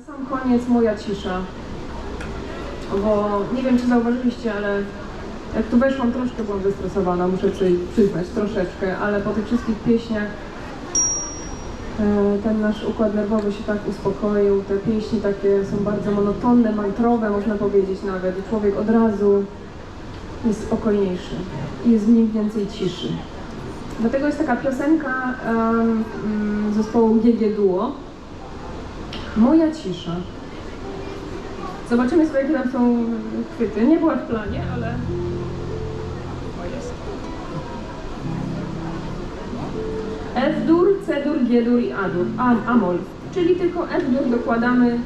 Na sam koniec moja cisza. Bo nie wiem, czy zauważyliście, ale jak tu weszłam, troszkę byłam zestresowana, muszę przy, przyznać, troszeczkę, ale po tych wszystkich pieśniach e, ten nasz układ nerwowy się tak uspokoił. Te pieśni takie są bardzo monotonne, mantrowe, można powiedzieć nawet. I człowiek od razu jest spokojniejszy i jest w nim więcej ciszy. Dlatego jest taka piosenka mm, zespołu GG Duo. Moja cisza. Zobaczymy sobie, jakie tam są chwyty. Nie była w planie, ale... O, jest. F-dur, C-dur, G-dur i A-dur. Am, Amol. Czyli tylko F-dur dokładamy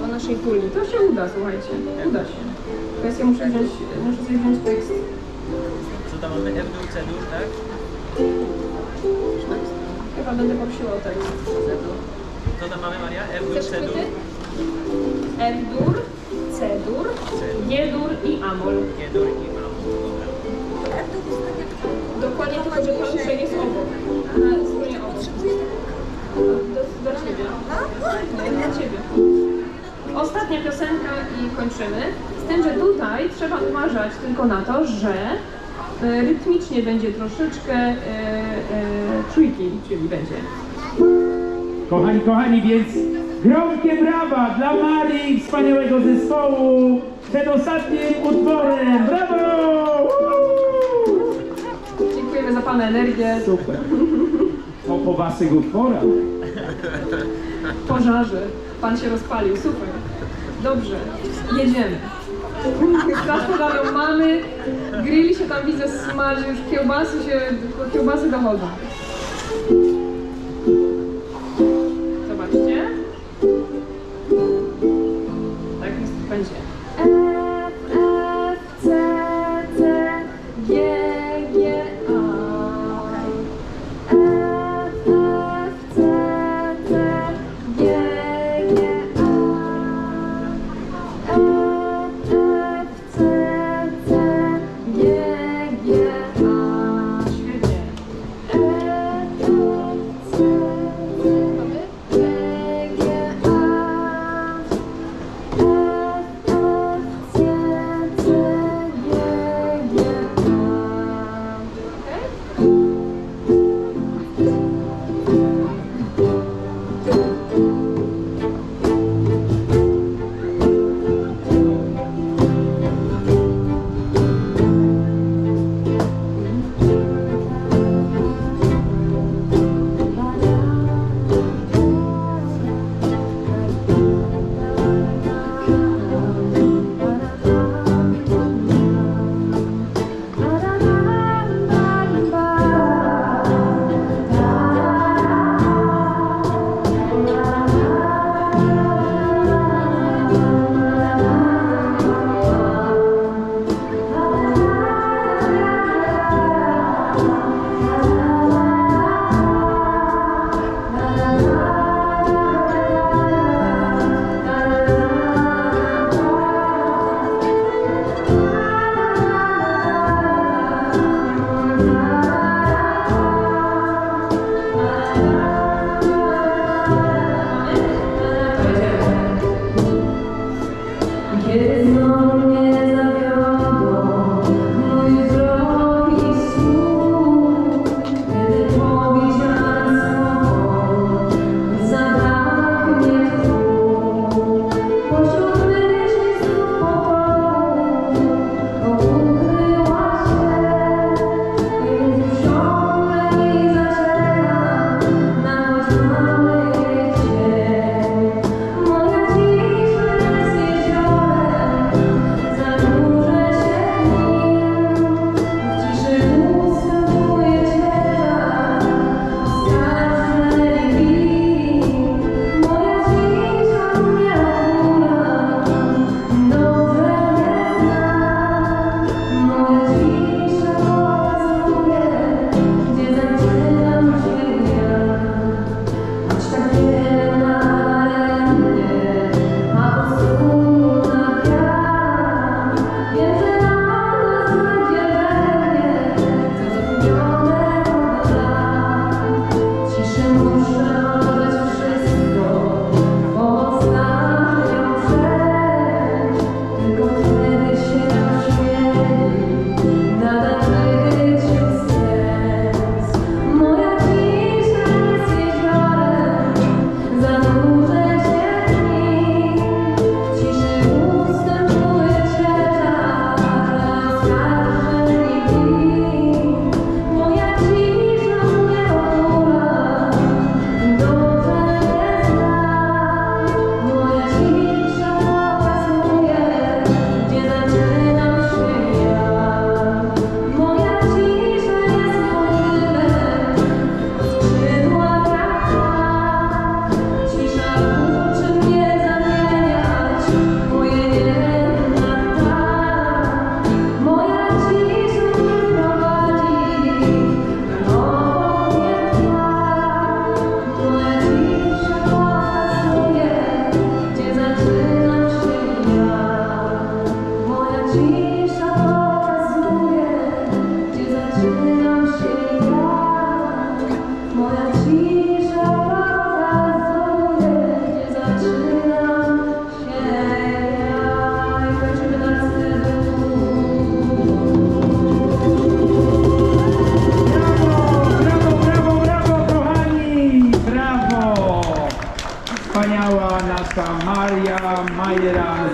do naszej puli. To się uda, słuchajcie. Uda się. Teraz ja muszę wziąć, muszę sobie wziąć tekst. Co tam mamy? F dur, C dur, tak? Chyba będę prosiła o tekst. Co tam mamy Maria? F dur, Chcesz C dur. chwyty? F-dur, C-dur, G-dur i Amol. G dur i mam. Dobra. Dokładnie tylko, że paluszek jest obok. Stronie obok. Do, do ciebie. Dla ciebie. Ostatnia piosenka i kończymy. Z tym, że tutaj trzeba uważać tylko na to, że e, rytmicznie będzie troszeczkę e, e, tricky, czyli będzie. Kochani, kochani, więc gromkie brawa dla Marii, wspaniałego zespołu, przed ostatnim utworem. Brawo! Dziękujemy za Pana energię. Super. To po waszych utworach. pożarze. Pan się rozpalił, super. Dobrze, jedziemy. Straż pożarną mamy, grill się tam widzę smaży, już kiełbasy się, kiełbasy dochodzą.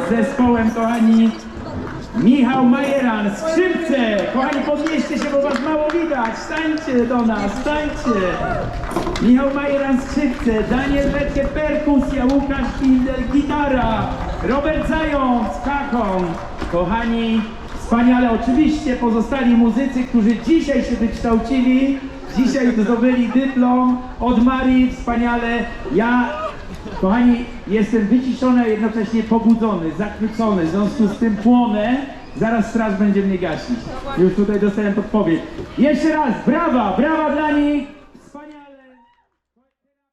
Z zespołem, kochani. Michał Majeran, skrzypce! Kochani, podnieście się, bo was mało widać. Stańcie do nas, stańcie! Michał Majeran, skrzypce, Daniel Letke, perkusja, Łukasz Kindel, gitara, Robert Zając, kakon. Kochani, wspaniale. Oczywiście pozostali muzycy, którzy dzisiaj się wykształcili, dzisiaj zdobyli dyplom od Marii, wspaniale. Ja Kochani, jestem wyciszony, a jednocześnie pobudzony, zachwycony, w związku z tym płonę. Zaraz straż będzie mnie gasić. Już tutaj dostałem podpowiedź. Jeszcze raz, brawa, brawa dla nich.